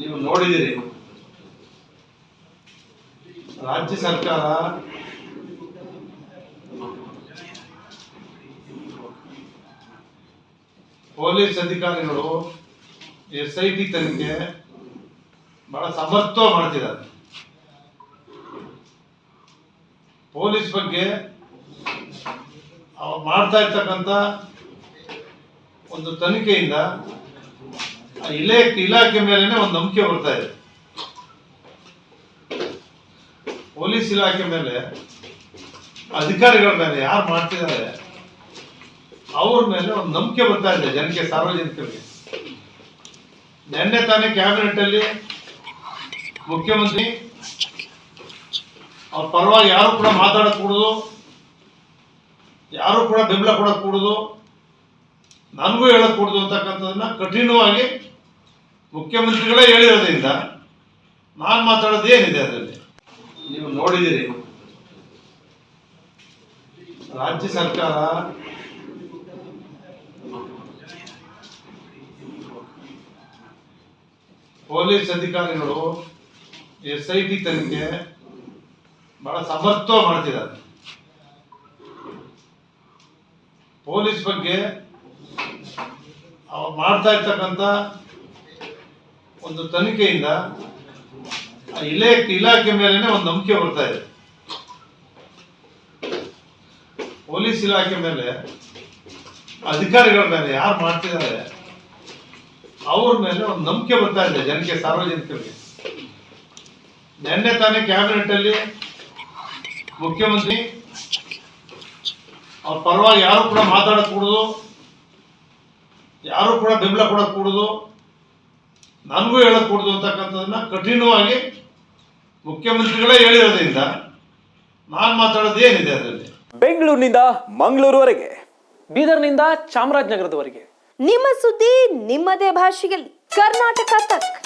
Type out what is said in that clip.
ನೀವು ನೋಡಿದಿರಿ. ರಾಜ್ಯ ಸರ್ಕಾರ ಪೊಲೀಸ್ ಅಧಿಕಾರಿಗಳು ಎಸ್ ಐ ಟಿ ತನಿಖೆ ಬಹಳ ಸಮರ್ಥ ಮಾಡ್ತಿದ್ದಾರೆ. ಪೊಲೀಸ್ ಬಗ್ಗೆ ಅವ್ರು ಮಾಡ್ತಾ ಇರ್ತಕ್ಕಂಥ ಒಂದು ತನಿಖೆಯಿಂದ ಆ ಇಲೇ ಇಲಾಖೆ ಮೇಲೆನೆ ಒಂದು ನಂಬಿಕೆ ಬರ್ತಾ ಇದೆ. ಪೊಲೀಸ್ ಇಲಾಖೆ ಮೇಲೆ ಅಧಿಕಾರಿಗಳ ಮೇಲೆ ಯಾರು ಮಾಡ್ತಿದ್ದಾರೆ, ಅವ್ರ ಮೇಲೆ ಒಂದು ನಂಬಿಕೆ ಬರ್ತಾ ಇದೆ ಜನಕ್ಕೆ, ಸಾರ್ವಜನಿಕರಿಗೆ. ನಿನ್ನೆ ತಾನೇ ಕ್ಯಾಬಿನೆಟ್ ಅಲ್ಲಿ ಮುಖ್ಯಮಂತ್ರಿ ಅವ್ರ ಪರವಾಗಿ ಯಾರು ಕೂಡ ಮಾತಾಡಕ್ ಕೂಡುದು, ಯಾರು ಕೂಡ ಬೆಂಬಲ ಕೊಡಕ್ ಕೂಡುದು, ನನಗೂ ಹೇಳಕ್ ಕೂಡುದು ಅಂತಕ್ಕಂಥದ್ದನ್ನ ಕಠಿಣವಾಗಿ ಮುಖ್ಯಮಂತ್ರಿಗಳೇ ಹೇಳಿರೋದ್ರಿಂದ ನಾನು ಮಾತಾಡೋದು ಏನಿದೆ ಅದರಲ್ಲಿ? ನೀವು ನೋಡಿದಿರಿ ರಾಜ್ಯ ಸರ್ಕಾರ ಪೊಲೀಸ್ ಅಧಿಕಾರಿಗಳು ಎಸ್ ಐ ಟಿ ತನಿಖೆ ಬಹಳ ಸಮರ್ಥ ಮಾಡ್ತಿದ್ದಾರೆ. ಪೊಲೀಸ್ ಬಗ್ಗೆ ಅವ್ರು ಮಾಡ್ತಾ ಇರ್ತಕ್ಕಂಥ ಒಂದು ತನಿಖೆಯಿಂದ ಇಲೇ ಇಲಾಖೆ ಮೇಲೆನೆ ಒಂದು ನಂಬಿಕೆ ಬರ್ತಾ ಇದೆ. ಪೊಲೀಸ್ ಇಲಾಖೆ ಮೇಲೆ ಅಧಿಕಾರಿಗಳ ಮೇಲೆ ಯಾರು ಮಾಡ್ತಿದ್ದಾರೆ, ಅವ್ರ ಮೇಲೆ ಒಂದು ನಂಬಿಕೆ ಬರ್ತಾ ಇದೆ ಜನಕ್ಕೆ, ಸಾರ್ವಜನಿಕರಿಗೆ. ನಿನ್ನೆ ತಾನೇ ಕ್ಯಾಬಿನೆಟ್ ಅಲ್ಲಿ ಮುಖ್ಯಮಂತ್ರಿ ಅವ್ರ ಪರವಾಗಿ ಯಾರು ಕೂಡ ಮಾತಾಡಕ್ ಕೂಡುದು, ಯಾರು ಕೂಡ ಬೆಂಬಲ ಕೊಡಕ್ ಕೂಡುದು ನನಗೂ ಹೇಳಕ್ ಕೂಡುದು ಅಂತಕ್ಕಂಥದ್ದನ್ನ ಕಠಿಣವಾಗಿ ಮುಖ್ಯಮಂತ್ರಿಗಳೇ ಹೇಳಿರೋದ್ರಿಂದ ನಾನು ಮಾತಾಡೋದು ಏನಿದೆ ಅದರಲ್ಲಿ? ಬೆಂಗಳೂರಿನಿಂದ ಮಂಗಳೂರುವರೆಗೆ ಬೀದರ್ನಿಂದ ಚಾಮರಾಜನಗರದವರೆಗೆ. ನಿಮ್ಮ ಸುದ್ದಿ ನಿಮ್ಮದೇ ಭಾಷೆಯಲ್ಲಿ. ಕರ್ನಾಟಕ ತಕ್.